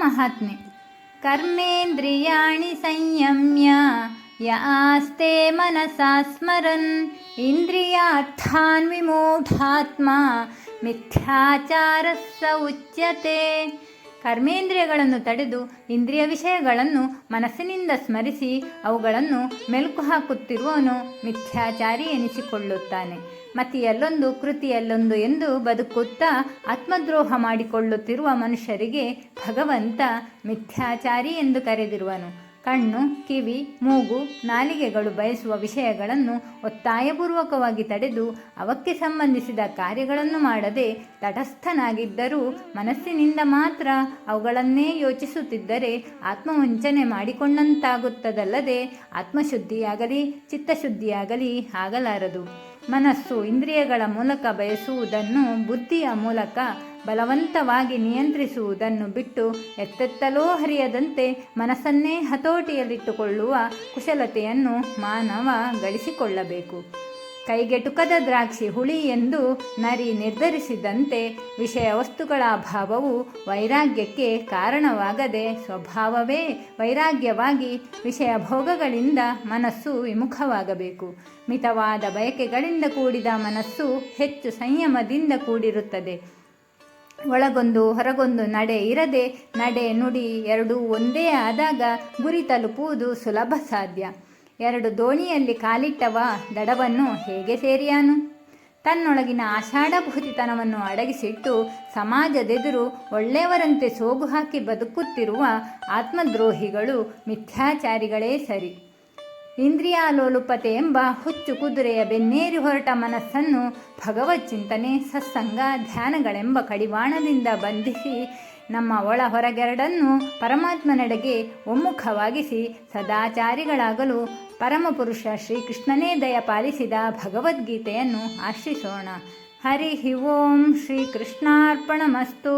महात्म्य। कर्मेन्द्रिया संयम्य यास्ते मनसा स्मरन् इन्द्रियार्थान् विमूढात्मा मिथ्याचारः स उच्यते। ಕರ್ಮೇಂದ್ರಿಯಗಳನ್ನು ತಡೆದು ಇಂದ್ರಿಯ ವಿಷಯಗಳನ್ನು ಮನಸ್ಸಿನಿಂದ ಸ್ಮರಿಸಿ ಅವುಗಳನ್ನು ಮೆಲುಕು ಹಾಕುತ್ತಿರುವವನು ಮಿಥ್ಯಾಚಾರಿ ಎನಿಸಿಕೊಳ್ಳುತ್ತಾನೆ. ಮತಿಯಲ್ಲೊಂದು ಕೃತಿಯಲ್ಲೊಂದು ಎಂದು ಬದುಕುತ್ತಾ ಆತ್ಮದ್ರೋಹ ಮಾಡಿಕೊಳ್ಳುತ್ತಿರುವ ಮನುಷ್ಯರಿಗೆ ಭಗವಂತ ಮಿಥ್ಯಾಚಾರಿ ಎಂದು ಕರೆದಿರುವನು. ಕಣ್ಣು, ಕಿವಿ, ಮೂಗು, ನಾಲಿಗೆಗಳು ಬಯಸುವ ವಿಷಯಗಳನ್ನು ಒತ್ತಾಯಪೂರ್ವಕವಾಗಿ ತಡೆದು ಅವಕ್ಕೆ ಸಂಬಂಧಿಸಿದ ಕಾರ್ಯಗಳನ್ನು ಮಾಡದೆ ತಟಸ್ಥನಾಗಿದ್ದರೂ ಮನಸ್ಸಿನಿಂದ ಮಾತ್ರ ಅವುಗಳನ್ನೇ ಯೋಚಿಸುತ್ತಿದ್ದರೆ ಆತ್ಮವಂಚನೆ ಮಾಡಿಕೊಂಡಂತಾಗುತ್ತದಲ್ಲದೆ ಆತ್ಮಶುದ್ಧಿಯಾಗಲಿ, ಚಿತ್ತಶುದ್ಧಿಯಾಗಲಿ ಆಗಲಾರದು. ಮನಸ್ಸು ಇಂದ್ರಿಯಗಳ ಮೂಲಕ ಬಯಸುವುದನ್ನು ಬುದ್ಧಿಯ ಮೂಲಕ ಬಲವಂತವಾಗಿ ನಿಯಂತ್ರಿಸುವುದನ್ನು ಬಿಟ್ಟು ಎತ್ತೆತ್ತಲೋ ಹರಿಯದಂತೆ ಮನಸ್ಸನ್ನೇ ಹತೋಟಿಯಲ್ಲಿಟ್ಟುಕೊಳ್ಳುವ ಕುಶಲತೆಯನ್ನು ಮಾನವ ಗಳಿಸಿಕೊಳ್ಳಬೇಕು. ಕೈಗೆಟುಕದ ದ್ರಾಕ್ಷಿ ಹುಳಿ ಎಂದು ನರಿ ನಿರ್ಧರಿಸಿದಂತೆ ವಿಷಯ ವಸ್ತುಗಳ ಅಭಾವವು ವೈರಾಗ್ಯಕ್ಕೆ ಕಾರಣವಾಗದೆ ಸ್ವಭಾವವೇ ವೈರಾಗ್ಯವಾಗಿ ವಿಷಯ ಭೋಗಗಳಿಂದ ಮನಸ್ಸು ವಿಮುಖವಾಗಬೇಕು. ಮಿತವಾದ ಬಯಕೆಗಳಿಂದ ಕೂಡಿದ ಮನಸ್ಸು ಹೆಚ್ಚು ಸಂಯಮದಿಂದ ಕೂಡಿರುತ್ತದೆ. ಒಳಗೊಂದು ಹೊರಗೊಂದು ನಡೆ ಇರದೆ ನಡೆ ನುಡಿ ಎರಡೂ ಒಂದೇ ಆದಾಗ ಗುರಿ ತಲುಪುವುದು ಸುಲಭ ಸಾಧ್ಯ. ಎರಡು ದೋಣಿಯಲ್ಲಿ ಕಾಲಿಟ್ಟವ ದಡವನ್ನು ಹೇಗೆ ಸೇರಿಯಾನು? ತನ್ನೊಳಗಿನ ಆಷಾಢಭೂತಿತನವನ್ನು ಅಡಗಿಸಿಟ್ಟು ಸಮಾಜದೆದುರು ಒಳ್ಳೆಯವರಂತೆ ಸೋಗು ಹಾಕಿ ಬದುಕುತ್ತಿರುವ ಆತ್ಮದ್ರೋಹಿಗಳು ಮಿಥ್ಯಾಚಾರಿಗಳೇ ಸರಿ. ಇಂದ್ರಿಯಾಲೋಲುಪತೆ ಎಂಬ ಹುಚ್ಚು ಕುದುರೆಯ ಬೆನ್ನೇರಿ ಹೊರಟ ಮನಸ್ಸನ್ನು ಭಗವತ್ ಚಿಂತನೆ, ಸತ್ಸಂಗ, ಧ್ಯಾನಗಳೆಂಬ ಕಡಿವಾಣದಿಂದ ಬಂಧಿಸಿ ನಮ್ಮ ಒಳ ಹೊರಗೆರಡನ್ನು ಪರಮಾತ್ಮನೆಡೆಗೆ ಒಮ್ಮುಖವಾಗಿಸಿ ಸದಾಚಾರಿಗಳಾಗಲು ಪರಮಪುರುಷ ಶ್ರೀಕೃಷ್ಣನೇ ದಯ ಪಾಲಿಸಿದ ಭಗವದ್ಗೀತೆಯನ್ನು ಆಶ್ರಿಸೋಣ ಹರಿ ಓಂ ಶ್ರೀಕೃಷ್ಣಾರ್ಪಣಮಸ್ತು.